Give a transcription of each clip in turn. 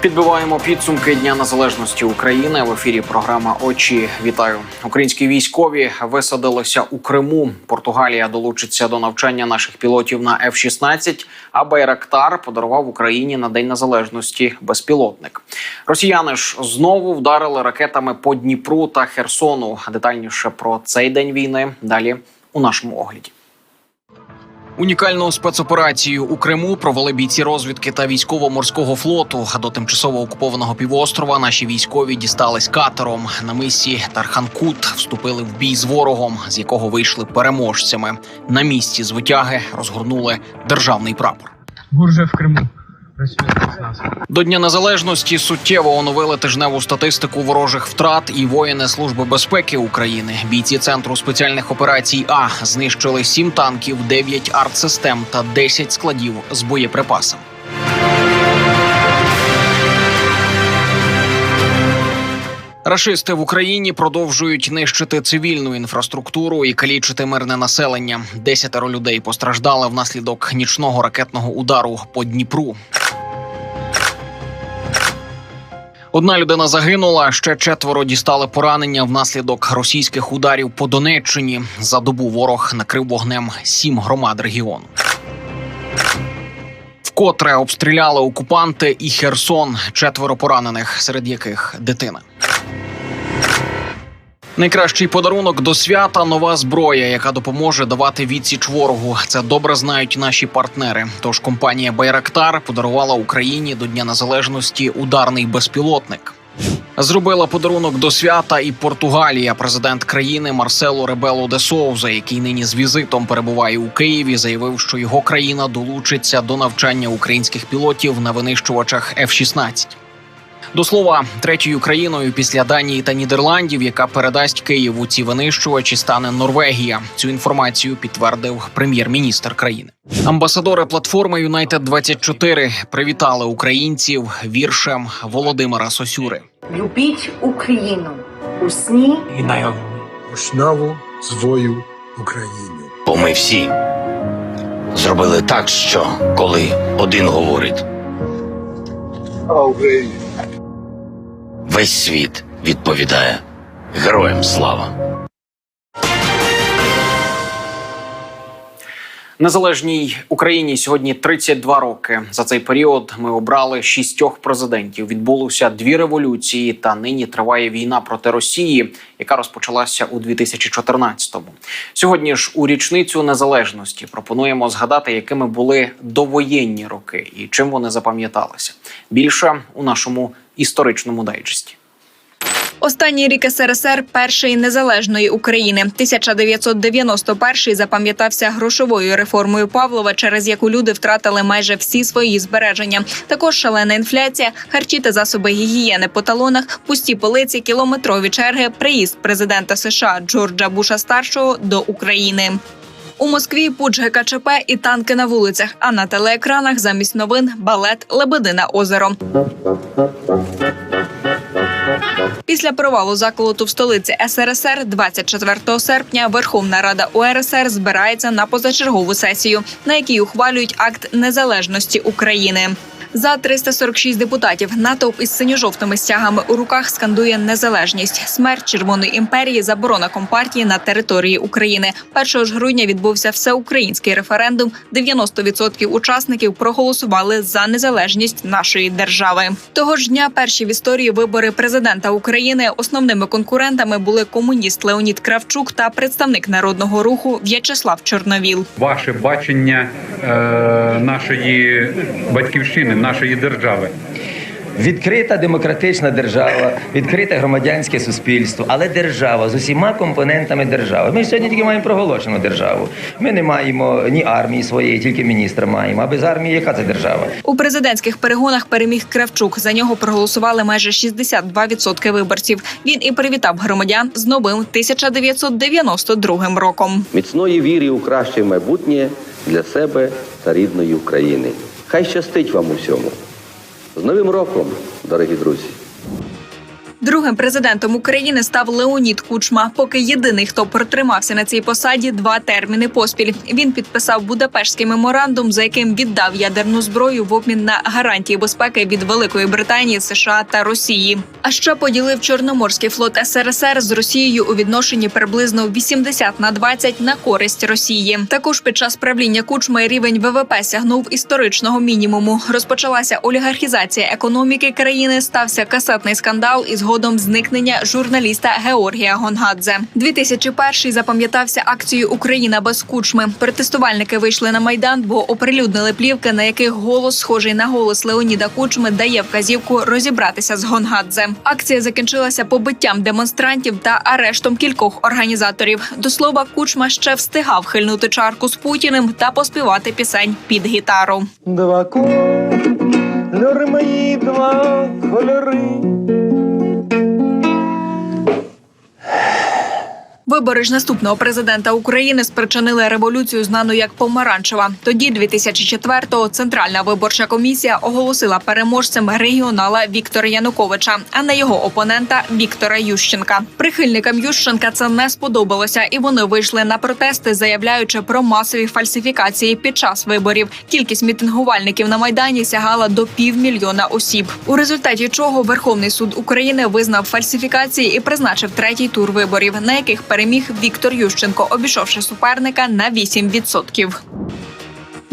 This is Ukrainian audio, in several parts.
Підбиваємо підсумки Дня Незалежності України в ефірі. Програма Очі. Вітаю. Українські військові висадилися у Криму. Португалія долучиться до навчання наших пілотів на F-16, А Байрактар подарував Україні на День Незалежності безпілотник. Росіяни ж знову вдарили ракетами по Дніпру та Херсону. Детальніше про цей день війни далі у нашому огляді. Унікальну спецоперацію у Криму провели бійці розвідки та військово-морського флоту. До тимчасово окупованого півострова наші військові дістались катером. На мисі Тарханкут вступили в бій з ворогом, з якого вийшли переможцями. На місці звитяги розгорнули державний прапор. Бурже в Криму. До Дня Незалежності суттєво оновили тижневу статистику ворожих втрат і воїни Служби безпеки України. Бійці центру спеціальних операцій А знищили 7 танків, 9 артсистем та 10 складів з боєприпасами. Рашисти в Україні продовжують нищити цивільну інфраструктуру і калічити мирне населення. Десятеро людей постраждали внаслідок нічного ракетного удару по Дніпру. Одна людина загинула, ще четверо дістали поранення внаслідок російських ударів по Донеччині. За добу ворог накрив вогнем сім громад регіону. Вкотре обстріляли окупанти і Херсон. Четверо поранених, серед яких дитина. Найкращий подарунок до свята нова зброя, яка допоможе давати відсіч ворогу. Це добре знають наші партнери. Тож компанія Байрактар подарувала Україні до Дня Незалежності ударний безпілотник. Зробила подарунок до свята і Португалія. Президент країни Марсело Ребело де Соуза, який нині з візитом перебуває у Києві, заявив, що його країна долучиться до навчання українських пілотів на винищувачах F-16. До слова, третьою країною після Данії та Нідерландів, яка передасть Києву ці винищувачі, стане Норвегія. Цю інформацію підтвердив прем'єр-міністр країни. Амбасадори платформи Юнайтед 24 привітали українців віршем Володимира Сосюри. Любіть Україну у сні І наяву. Ушнаву свою Україну. Бо ми всі зробили так, що коли один говорить, весь світ відповідає героям слава. Незалежній Україні сьогодні 32 роки. За цей період ми обрали шістьох президентів. Відбулося дві революції, та нині триває війна проти Росії, яка розпочалася у 2014-му. Сьогодні ж у річницю незалежності пропонуємо згадати, якими були довоєнні роки і чим вони запам'яталися. Більше у нашому історичному дайджесті. Останній рік СРСР першої незалежної України. 1991 запам'ятався грошовою реформою Павлова, через яку люди втратили майже всі свої збереження. Також шалена інфляція, харчі та засоби гігієни по талонах, пусті полиці, кілометрові черги, приїзд президента США Джорджа Буша старшого до України. У Москві пуч ГКЧП і танки на вулицях. А на телеекранах замість новин балет Лебедине озеро. Після провалу заколоту в столиці СРСР 24 серпня Верховна Рада УРСР збирається на позачергову сесію, на якій ухвалюють акт незалежності України. За 346 депутатів натовп із синьо-жовтими стягами у руках скандує незалежність, смерть Червоної імперії, заборона компартії на території України. 1 ж грудня відбувся всеукраїнський референдум. 90% учасників проголосували за незалежність нашої держави. Того ж дня перші в історії вибори президента України. Основними конкурентами були комуніст Леонід Кравчук та представник народного руху В'ячеслав Чорновіл. ваше бачення е, нашої батьківщини, нашої держави. Відкрита демократична держава, відкрите громадянське суспільство, але держава з усіма компонентами держави. Ми сьогодні тільки маємо проголошену державу. Ми не маємо ні армії своєї, тільки міністра маємо. А без армії яка це держава? У президентських перегонах переміг Кравчук. За нього проголосували майже 62% виборців. Він і привітав громадян з новим 1992 роком. міцної віри у краще майбутнє для себе та рідної України. Хай щастить вам усьому. З Новим роком, дорогі друзі! Другим президентом України став Леонід Кучма. Поки єдиний, хто протримався на цій посаді два терміни поспіль. Він підписав Будапештський меморандум, за яким віддав ядерну зброю в обмін на гарантії безпеки від Великої Британії, США та Росії. А ще поділив Чорноморський флот СРСР з Росією у відношенні приблизно 80 на 20 на користь Росії. Також під час правління Кучми рівень ВВП сягнув історичного мінімуму. Розпочалася олігархізація економіки країни. Стався касетний скандал і згодом зникнення журналіста Георгія Гонгадзе. 2001 запам'ятався акцією Україна без кучми. Протестувальники вийшли на майдан, бо оприлюднили плівки, на яких голос, схожий на голос Леоніда Кучми, дає вказівку розібратися з Гонгадзе. Акція закінчилася побиттям демонстрантів та арештом кількох організаторів. До слова, Кучма ще встигав хильнути чарку з Путіним та поспівати пісень під гітару. Два кольори мої, два кольори. Вибори ж наступного президента України спричинили революцію, знану як помаранчева. Тоді, 2004-го, Центральна виборча комісія оголосила переможцем регіонала Віктора Януковича, а не його опонента Віктора Ющенка. Прихильникам Ющенка це не сподобалося, і вони вийшли на протести, заявляючи про масові фальсифікації під час виборів. Кількість мітингувальників на майдані сягала до півмільйона осіб. У результаті чого Верховний суд України визнав фальсифікації і призначив третій тур виборів, на яких переміг Віктор Ющенко, обійшовши суперника на 8%.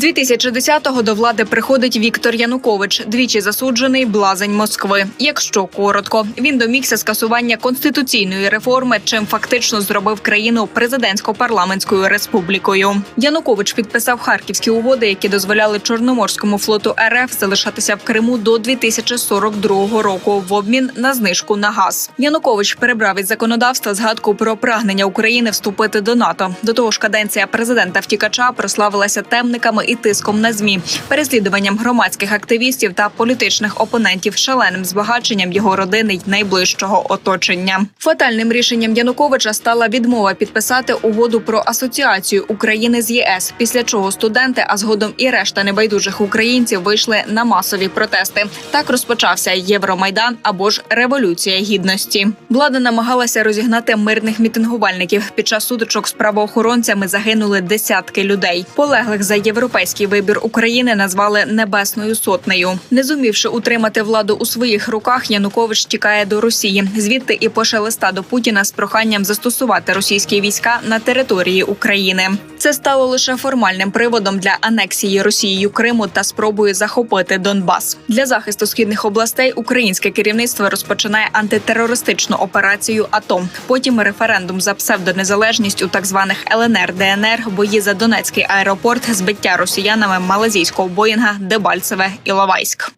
2010-го до влади приходить Віктор Янукович, двічі засуджений блазень Москви. Якщо коротко, він домігся скасування конституційної реформи, чим фактично зробив країну президентсько-парламентською республікою. Янукович підписав харківські угоди, які дозволяли Чорноморському флоту РФ залишатися в Криму до 2042 року в обмін на знижку на газ. Янукович перебрав із законодавства згадку про прагнення України вступити до НАТО. До того ж, каденція президента втікача прославилася темниками і тиском на змі, переслідуванням громадських активістів та політичних опонентів, шаленим збагаченням його родини й найближчого оточення. Фатальним рішенням Януковича стала відмова підписати угоду про асоціацію України з ЄС. Після чого студенти, а згодом і решта небайдужих українців вийшли на масові протести. Так розпочався Євромайдан або ж революція гідності. Влада намагалася розігнати мирних мітингувальників. Під час сутичок з правоохоронцями загинули десятки людей. Полеглих за європейський вибір України назвали небесною сотнею. Не зумівши утримати владу у своїх руках, Янукович тікає до Росії. Звідти і поше листа до Путіна з проханням застосувати російські війська на території України. Це стало лише формальним приводом для анексії Росією Криму та спробою захопити Донбас. Для захисту східних областей українське керівництво розпочинає антитерористичну операцію АТО. Потім референдум за псевдонезалежність у так званих ЛНР ДНР, бої за Донецький аеропорт, збиття росіянами малазійського Боїнга, Дебальцеве і Лавайськ.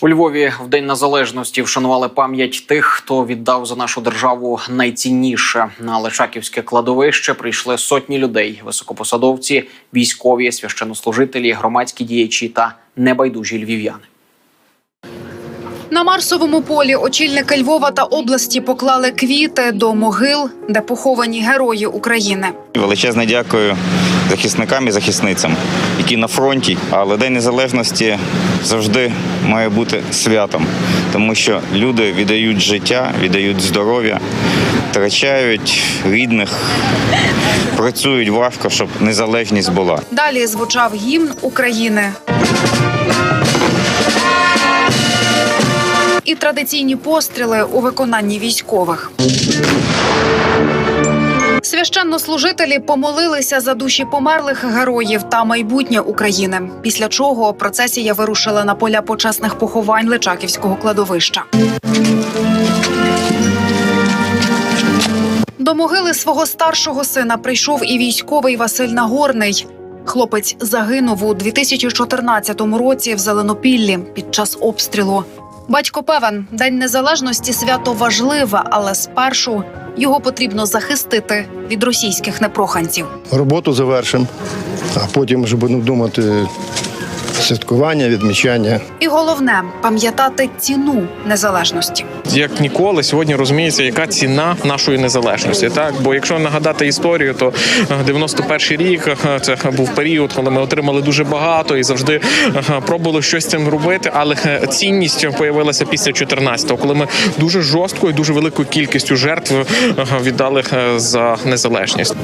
У Львові в День Незалежності вшанували пам'ять тих, хто віддав за нашу державу найцінніше. На Личаківське кладовище прийшли сотні людей: високопосадовці, військові, священнослужителі, громадські діячі та небайдужі львів'яни. На Марсовому полі очільники Львова та області поклали квіти до могил, де поховані герої України. Величезне дякую захисникам і захисницям, які на фронті. Але День Незалежності завжди має бути святом, тому що люди віддають життя, віддають здоров'я, втрачають рідних, працюють важко, щоб незалежність була. Далі звучав гімн України. І традиційні постріли у виконанні військових. Священнослужителі помолилися за душі померлих героїв та майбутнє України. Після чого процесія вирушила на поля почесних поховань Личаківського кладовища. До могили свого старшого сина прийшов і військовий Василь Нагорний. Хлопець загинув у 2014 році в Зеленопіллі під час обстрілу. Батько певен, День Незалежності свято важливе, але спершу його потрібно захистити від російських непроханців. роботу завершимо, а потім вже будемо думати святкування, відмічання. І головне пам'ятати ціну незалежності. як ніколи сьогодні розуміється, яка ціна нашої незалежності. Так, бо якщо нагадати історію, то е, 91-й рік е, це був період, коли ми отримали дуже багато і завжди е, пробували щось з цим робити. Але е, цінність появилася після 14-го, коли ми дуже жорстко і дуже великою кількістю жертв е, віддали е, за незалежність.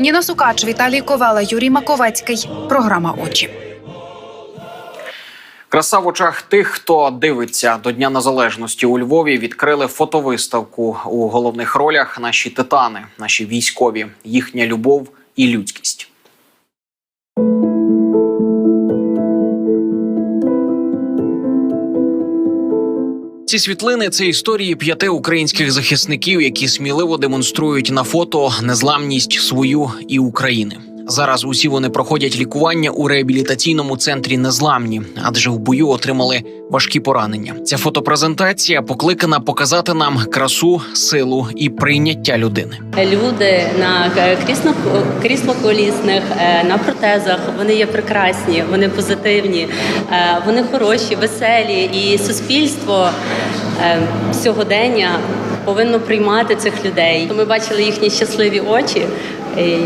Ніна Сукач, Віталій Ковала, Юрій Маковецький. Програма Очі. Краса в очах тих, хто дивиться до Дня Незалежності у Львові, відкрили фотовиставку у головних ролях. Наші титани, наші військові, їхня любов і людськість. Ці світлини це історії п'яти українських захисників, які сміливо демонструють на фото незламність свою і України. Зараз усі вони проходять лікування у реабілітаційному центрі незламні, адже в бою отримали важкі поранення. Ця фотопрезентація покликана показати нам красу, силу і прийняття людини. Люди на крісло, кріслоколісних, е, на протезах вони є прекрасні, вони позитивні, е, вони хороші, веселі, і суспільство е, сьогодення повинно приймати цих людей. Ми бачили їхні щасливі очі, е,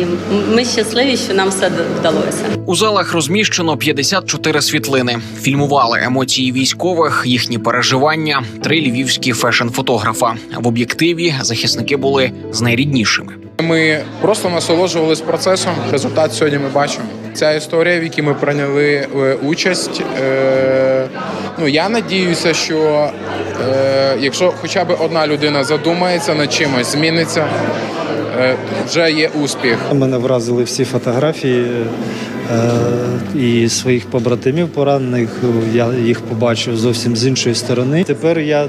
і ми щасливі, що нам все вдалося. У залах розміщено 54 світлини. Фільмували емоції військових, їхні переживання, три львівські фешн-фотографа. В об'єктиві захисники були з найріднішими. Ми просто насолоджувалися процесом. Результат сьогодні ми бачимо. Ця історія, в якій ми прийняли е, участь. Е, ну я надіюся, що е, якщо хоча б одна людина задумається над чимось, зміниться, вже є успіх. Мене вразили всі фотографії е, і своїх побратимів поранених. Я їх побачив зовсім з іншої сторони. Тепер я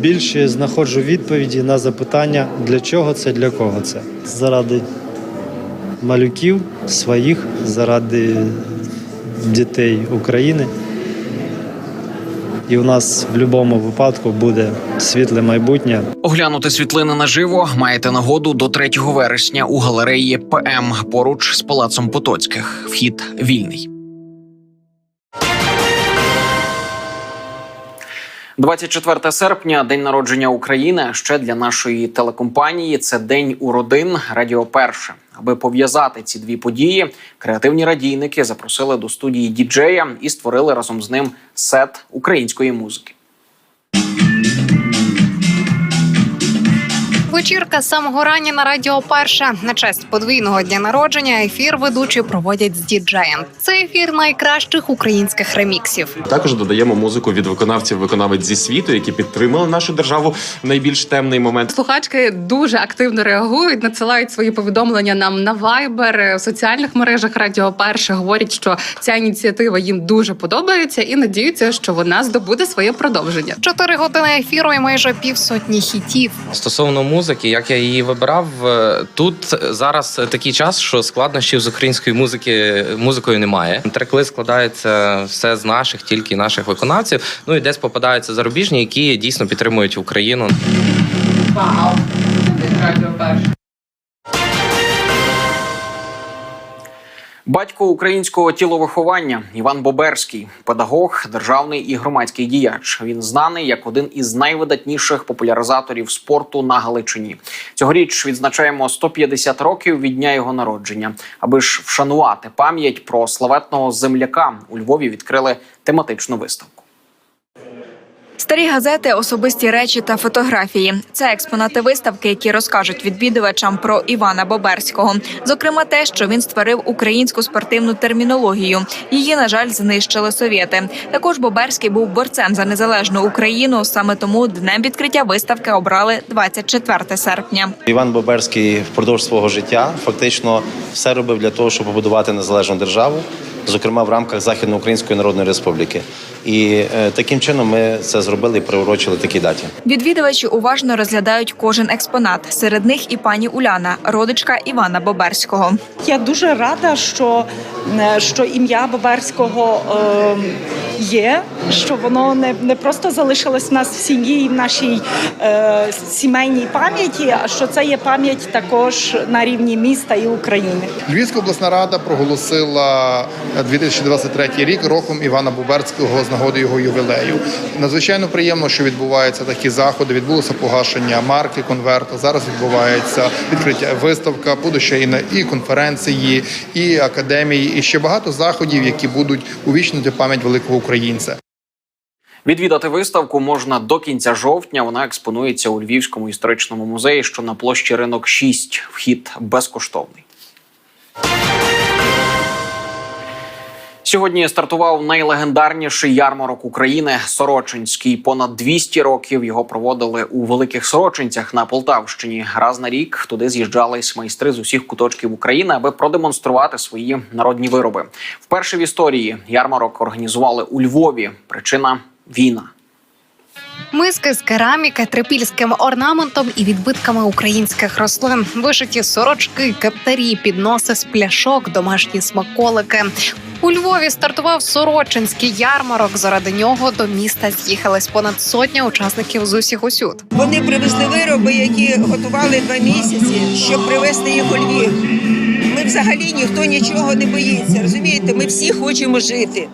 більше знаходжу відповіді на запитання, для чого це, для кого це. Заради малюків своїх, заради дітей України. І у нас в будь-якому випадку буде світле майбутнє. Оглянути світлини наживо маєте нагоду до 3 вересня у галереї ПМ поруч з палацом Потоцьких. Вхід вільний. 24 серпня, день народження України. Ще для нашої телекомпанії це день у родин Радіо Перше. Аби пов'язати ці дві події, креативні радійники запросили до студії діджея і створили разом з ним сет української музики. Вечірка з самого рання на радіо Перша на честь подвійного дня народження. Ефір ведучі проводять з діджеєм. Це ефір найкращих українських реміксів. Також додаємо музику від виконавців виконавець зі світу, які підтримали нашу державу в найбільш темний момент. Слухачки дуже активно реагують, надсилають свої повідомлення нам на Viber, в соціальних мережах Радіо Перше. Говорять, що ця ініціатива їм дуже подобається і надіються, що вона здобуде своє продовження. Чотири години ефіру і майже півсотні хітів. Стосовно музики, як я її вибирав, е, тут зараз такий час, що складнощів з української музики музикою немає. Трек-лист складається все з наших, тільки наших виконавців. Ну і десь попадаються зарубіжні, які дійсно підтримують Україну. Вау! Радіо Перше. Батько українського тіловиховання Іван Боберський, педагог, державний і громадський діяч. Він знаний як один із найвидатніших популяризаторів спорту на Галичині. Цьогоріч відзначаємо 150 років від дня його народження. Аби ж вшанувати пам'ять про славетного земляка у Львові відкрили тематичну виставку. Старі газети, особисті речі та фотографії це експонати виставки, які розкажуть відвідувачам про Івана Боберського. Зокрема, те, що він створив українську спортивну термінологію. Її, на жаль, знищили совєти. Також Боберський був борцем за незалежну Україну. Саме тому днем відкриття виставки обрали 24 серпня. Іван Боберський впродовж свого життя фактично все робив для того, щоб побудувати незалежну державу, зокрема в рамках Західноукраїнської Народної Республіки. І е, таким чином ми це зробили і приурочили такій даті. Відвідувачі уважно розглядають кожен експонат. Серед них і пані Уляна, родичка Івана Боберського. Я дуже рада, що, е, що ім'я Боберського е, є, що воно не, не просто залишилось в нас в сім'ї і в нашій е, сімейній пам'яті, а що це є пам'ять також на рівні міста і України. Львівська обласна рада проголосила 2023 рік роком Івана Буберського з нагоди його ювілею. Надзвичайно приємно, що відбуваються такі заходи. Відбулося погашення марки конверта. Зараз відбувається відкриття виставка, буде ще і на і конференції, і академії, і ще багато заходів, які будуть увічнити пам'ять великого українця. Відвідати виставку можна до кінця жовтня. Вона експонується у Львівському історичному музеї, що на площі ринок 6. Вхід безкоштовний. Сьогодні стартував найлегендарніший ярмарок України Сорочинський. Понад 200 років його проводили у великих Сорочинцях на Полтавщині. Раз на рік туди з'їжджались майстри з усіх куточків України, аби продемонструвати свої народні вироби. Вперше в історії ярмарок організували у Львові. Причина війна. Миски з кераміки, трипільським орнаментом і відбитками українських рослин, вишиті сорочки, кептарі, підноси з пляшок, домашні смаколики. У Львові стартував Сорочинський ярмарок. Заради нього до міста з'їхались понад сотня учасників з усіх усюд. Вони привезли вироби, які готували два місяці, щоб привезти їх у Львів. Ми взагалі ніхто нічого не боїться. Розумієте, ми всі хочемо жити.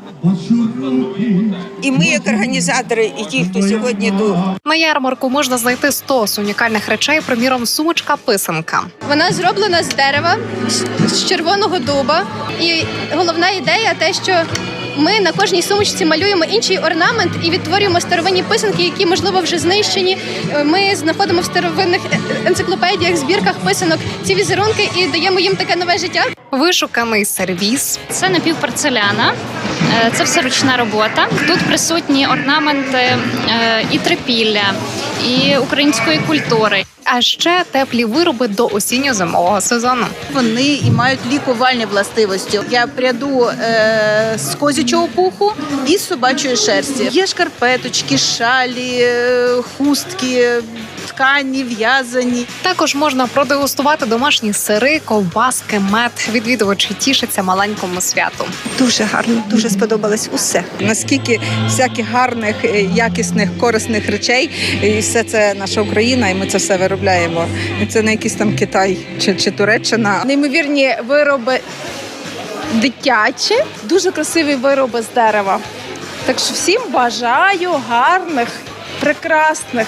І ми, як організатори, і ті, хто сьогодні тут. На ярмарку можна знайти 100 унікальних речей, приміром, сумочка писанка. Вона зроблена з дерева, з- з червоного дуба. І головна ідея те, що ми на кожній сумочці малюємо інший орнамент і відтворюємо старовинні писанки, які можливо вже знищені. Е, Ми знаходимо в старовинних е- енциклопедіях, збірках писанок ці візерунки і даємо їм таке нове життя. Вишуканий сервіс. Це напівпорцеляна, е, це все ручна робота. Тут присутні орнаменти е, і трипілля, і української культури. А ще теплі вироби до осінньо-зимового сезону. Вони і мають лікувальні властивості. Я пряду е, з козячого пуху і з собачої шерсті. Є шкарпеточки, шалі, е, хустки, ткані, в'язані. Також можна продегустувати домашні сири, ковбаски, мед. Відвідувачі тішаться маленькому святу. Дуже гарно, дуже сподобалось усе. Наскільки всяких гарних, е, якісних, корисних речей, і все це наша Україна, і ми це все виробляємо. І це не якийсь там Китай чи, чи Туреччина. Неймовірні вироби дитячі, дуже красиві вироби з дерева. Так що всім бажаю гарних, прекрасних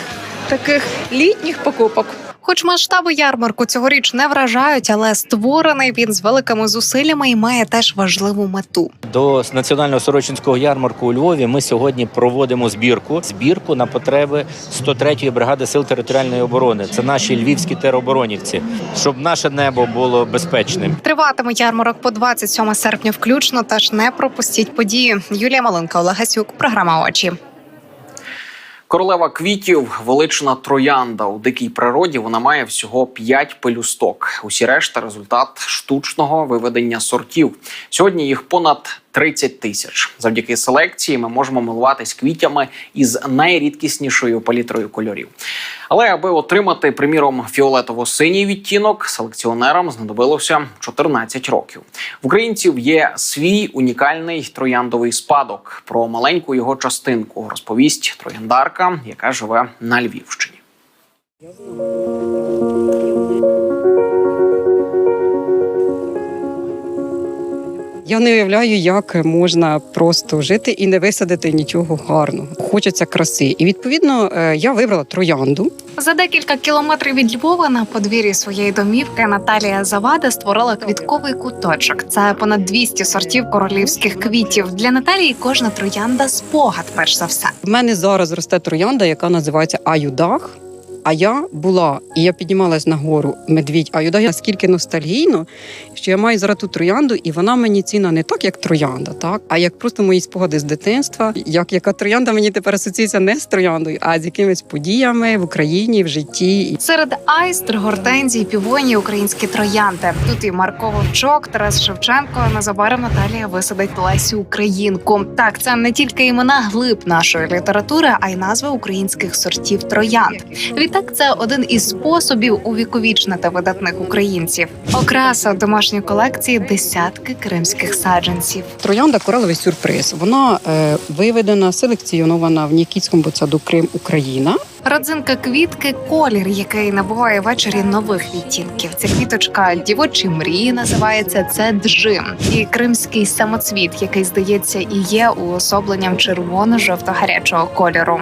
таких літніх покупок. Хоч масштаби ярмарку цьогоріч не вражають, але створений він з великими зусиллями і має теж важливу мету. До національного сорочинського ярмарку у Львові ми сьогодні проводимо збірку. Збірку на потреби 103-ї бригади сил територіальної оборони. Це наші львівські тероборонівці, щоб наше небо було безпечним. Триватиме ярмарок по 27 серпня включно. Тож не пропустіть події. Юлія Маленка, Олег Гасюк, програма очі. Королева квітів, велична троянда у дикій природі. Вона має всього 5 пелюсток. Усі решта результат штучного виведення сортів. Сьогодні їх понад 30 тисяч. Завдяки селекції ми можемо милуватись квітями із найрідкіснішою палітрою кольорів. Але аби отримати, приміром, фіолетово-синій відтінок, селекціонерам знадобилося 14 років. В українців є свій унікальний трояндовий спадок. Про маленьку його частинку розповість трояндарка, яка живе на Львівщині. Я не уявляю, як можна просто жити і не висадити нічого гарного. Хочеться краси. І відповідно е, я вибрала троянду. За декілька кілометрів від Львова на подвір'ї своєї домівки Наталія Завада створила квітковий куточок. Це понад 200 сортів королівських квітів. Для Наталії кожна троянда спогад, перш за все. В мене зараз росте троянда, яка називається Аюдах. А я була, і я піднімалась на гору медвідь. А юда наскільки ностальгійно, що я маю зараз ту троянду, і вона мені ціна не так, як троянда, так а як просто мої спогади з дитинства. Як яка троянда мені тепер асоціюється не з трояндою, а з якимись подіями в Україні, в житті. Серед айстр, гортензій, півоні, українські троянди. Тут і Марко Вовчок, Тарас Шевченко. Незабаром Наталія висадить Лесю Українку. Так, це не тільки імена глиб нашої літератури, а й назви українських сортів троянд. Відтак, це один із способів увіковічнити видатних українців. Окраса домашньої колекції десятки кримських саджанців. Троянда кораловий сюрприз. Вона е, виведена, селекціонована в Нікітському ботсаду Крим Україна. Родзинка квітки колір, який набуває ввечері нових відтінків. Ця квіточка дівочі мрії називається це джим. І кримський самоцвіт, який здається і є уособленням червоно-жовто-гарячого кольору.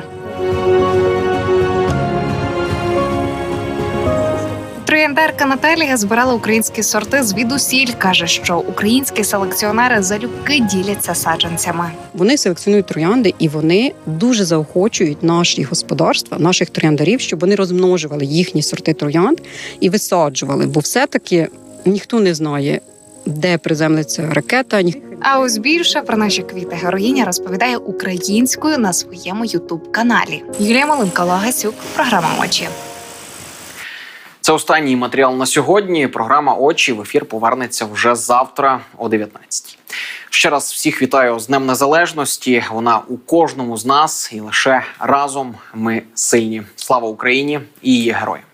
Трояндарка Наталія збирала українські сорти звідусіль. каже, що українські селекціонери залюбки діляться саджанцями. Вони селекціонують троянди і вони дуже заохочують наші господарства, наших трояндарів, щоб вони розмножували їхні сорти троянд і висаджували, бо все-таки ніхто не знає, де приземлиться ракета. А ось більше про наші квіти героїня розповідає українською на своєму ютуб каналі. Юлія Маленко Лагасюк, програма очі. Це останній матеріал на сьогодні. Програма Очі в ефір повернеться вже завтра о 19 Ще раз всіх вітаю з Днем Незалежності. Вона у кожному з нас, і лише разом ми сильні. Слава Україні і її героям.